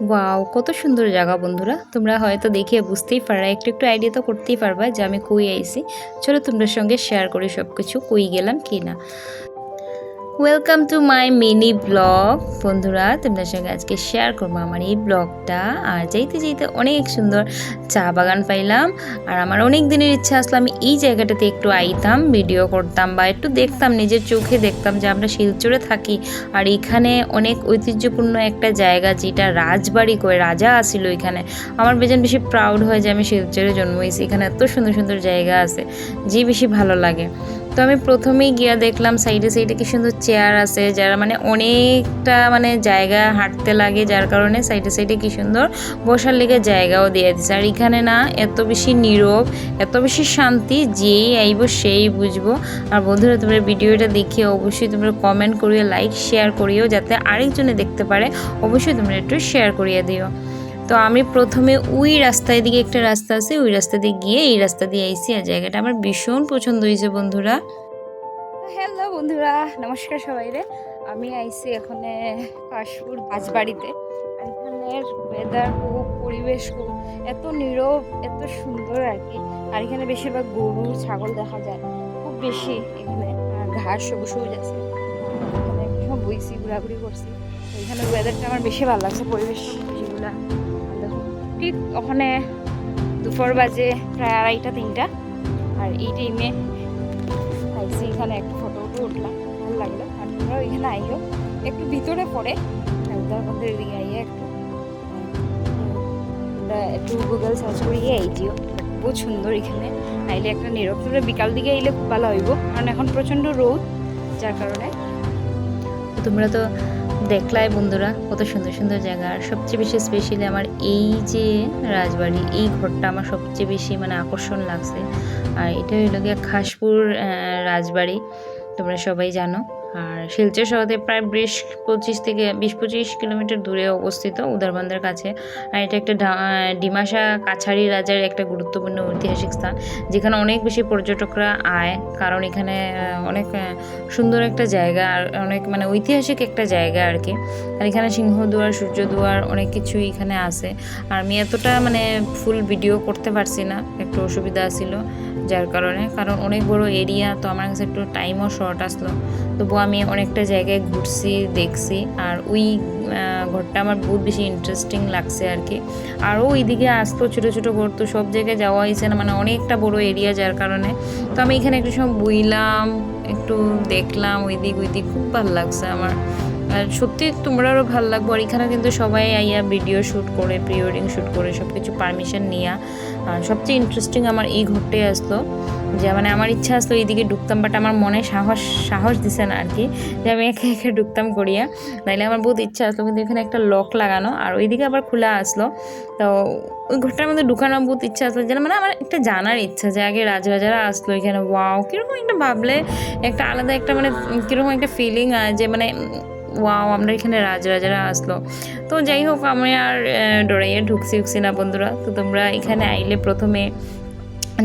Wow কত সুন্দর জায়গা বন্ধুরা। তোমরা হয়তো দেখে বুঝতেই পারবা, একটু একটু আইডিয়া তো করতেই পারবা যে আমি কই আইছি। চলো তোমরা সঙ্গে শেয়ার করি সব কিছু কই গেলাম কি না। Welcome to my mini blog বন্ধুরা তোমাদের সঙ্গে আজকে শেয়ার করব আমার এই ব্লগটা আর যাইতে যাইতে অনেক সুন্দর চা বাগান পাইলাম। আর আমার অনেক দিনের ইচ্ছা আসলো, আমি এই জায়গাটাতে একটু আইতাম ভিডিও করতাম বা একটু দেখতাম, নিজের চোখে দেখতাম যে আমরা শিলচরে থাকি। আর এখানে অনেক ঐতিহ্যপূর্ণ একটা জায়গা, যেটা রাজবাড়ি করে রাজা আসিল এখানে আমার বেজন বেশি প্রাউড হয় যে আমি শিলচরে জন্ম হয়েছি। এখানে এত সুন্দর সুন্দর জায়গা আছে, যে বেশি ভালো লাগে। তো আমি প্রথমেই গিয়া দেখলাম সাইডে সাইডে কি সুন্দর চেয়ার আছে, যারা মানে অনেকটা মানে জায়গা হাঁটতে লাগে, যার কারণে সাইডে সাইডে কি সুন্দর বসার লেগে জায়গাও দিয়ে দিচ্ছে আর এখানে না এত বেশি নীরব, এত বেশি শান্তি, যেই আইব সেই বুঝব। আর বন্ধুরা, তোমরা ভিডিওটা দেখে অবশ্যই তোমরা কমেন্ট করিও লাইক শেয়ার করিও, যাতে আরেকজনে দেখতে পারে। অবশ্যই তোমরা একটু শেয়ার করিয়ে দিও। তো আমি প্রথমে ওই রাস্তায় দিকে একটা রাস্তা আছে, ওই রাস্তা দিয়ে গিয়ে এই রাস্তা দিয়ে আইসি আর জায়গাটা আমার ভীষণ পছন্দ হয়েছে বন্ধুরা। হ্যালো বন্ধুরা, নমস্কার সবাই রে আমি আইছি এখানে কাশপুর রাজবাড়িতে আর এখানের ওয়েদার খুব পরিবেশ খুব এত নীরব, এত সুন্দর আর কি। আর এখানে বেশিরভাগ গরু, ছাগল দেখা যায়। খুব বেশি এখানে ঘাস সবুজ সবুজ আছে। এখানে বইছি, ঘোরাঘুরি করছি। এখানে ওয়েদারটা আমার বেশি ভালো লাগছে, পরিবেশ যেগুলা ঠিক ওখানে দুপুর বাজে প্রায় আড়াইটা, তিনটা। আর এই টাইমে আইসি, এখানে একটু ফটো উঠে উঠলাম। ভালো লাগল। আর তোমরাও এখানে আইও। একটু ভিতরে পড়ে। উদার মন্দির দিকে আইয়ে একটু। তোমরা একটু গুগল সার্চ করিয়ে আইজিও খুব সুন্দর এখানে। আইলে একটা নীরব। তোমরা বিকাল দিকে আইলে খুব ভালো হইব। কারণ এখন প্রচণ্ড রোদ, যার কারণে। তোমরা তো দেখলাই বন্ধুরা, কত সুন্দর সুন্দর জায়গা। আর সবচেয়ে বেশি স্পেশালি আমার এই যে রাজবাড়ি, এই ঘরটা আমার সবচেয়ে বেশি মানে আকর্ষণ লাগছে। আর এটা হইল গিয়ে খাসপুর রাজবাড়ি। তোমরা সবাই জানো। আর শিলচর শহরে প্রায় বিশ, পঁচিশ থেকে বিশ, পঁচিশ কিলোমিটার দূরে অবস্থিত উদারবন্দের কাছে। আর এটা একটা ডিমাসা কাছারি রাজার একটা গুরুত্বপূর্ণ ঐতিহাসিক স্থান, যেখানে অনেক বেশি পর্যটকরা আয়, কারণ এখানে অনেক সুন্দর একটা জায়গা আর অনেক মানে ঐতিহাসিক একটা জায়গা আর কি। আর এখানে সিংহদুয়ার, সূর্যদুয়ার অনেক কিছুই এখানে আছে। আর আমি এতটা মানে ফুল ভিডিও করতে পারছি না, একটু অসুবিধা ছিল। যার কারণে, কারণ অনেক বড় এরিয়া তো আমার কাছে একটু টাইমও শর্ট আসলো। তবুও আমি অনেকটা জায়গায় ঘুরছি, দেখছি, আর ওই ঘরটা আমার বহুত বেশি ইন্টারেস্টিং লাগছে আর কি। আরও ওইদিকে আসতো ছোটো ছোটো ঘর, তো সব জায়গায় যাওয়া হয়েছে না মানে অনেকটা বড় এরিয়া যার কারণে। তো আমি এখানে একটু সময় বইলাম, একটু দেখলাম ওই দিক ওই দিক খুব ভালো লাগছে আমার। আর সত্যি তোমরারও ভালো লাগবে। আর এখানে কিন্তু সবাই আইয়া ভিডিও শ্যুট করে প্রি ওয়েডিং শ্যুট করে সব কিছু পারমিশন নিয়া সবচেয়ে ইন্টারেস্টিং আমার এই ঘরটাই আসলো। যে মানে আমার ইচ্ছা আসলো এইদিকে ঢুকতাম বাট আমার মনে সাহস সাহস দিছে না আর কি যে আমি একে একে ঢুকতাম করিয়া। নাইলে আমার বহুত ইচ্ছা আসলো, কিন্তু এখানে একটা লক লাগানো, আর ওইদিকে আবার খোলা আসলো। তো ওই ঘরটার মধ্যে ঢুকানোর বহুত ইচ্ছা আসলো, যেন মানে আমার একটা জানার ইচ্ছা যে আগে রাজরাজারা আসলো এখানে ওয়াও কীরকম একটা ভাবলে একটা আলাদা একটা মানে কীরকম একটা ফিলিং যে মানে ওয়াও, আমরা এখানে রাজরাজারা আসলো। তো যাই হোক আমি আর ডোরাইয়ে ঢুকছি উকছি না বন্ধুরা। তো তোমরা এখানে আইলে প্রথমে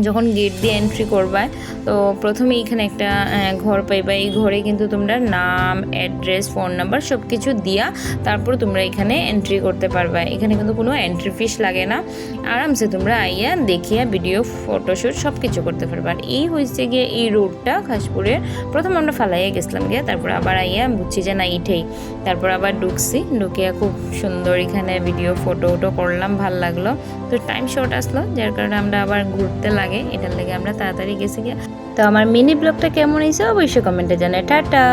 যখন গেট দিয়ে এন্ট্রি করবা, তো প্রথমে এখানে একটা ঘর পাইবা। এই ঘরে কিন্তু তোমরা নাম অ্যাড্রেস ফোন নাম্বার সব কিছু দিয়া তারপর তোমরা এখানে এন্ট্রি করতে পারবা। এখানে কিন্তু কোনো এন্ট্রি ফিস লাগে না। আরামসে তোমরা আইয়া দেখিয়া ভিডিও ফটোশ্যুট সব কিছু করতে পারবা। আর এই হয়েছে গিয়ে এই রোডটা খাসপুরের। প্রথম আমরা ফালাইয়া গেছিলাম গিয়ে, তারপর আবার আইয়া বুঝছি যে না ইঠেই তারপর আবার ঢুকছি। ঢুকিয়া খুব সুন্দর এখানে ভিডিও ফটো উটো করলাম, ভালো লাগল। তো টাইম শর্ট আসলো, যার কারণে আমরা আবার ঘুরতে লাগে, এটার লাগে আমরা তাড়াতাড়ি গেছি তো আমার মিনি ব্লগটা কেমন হয়েছে অবশ্যই কমেন্টে জানাই টাটা!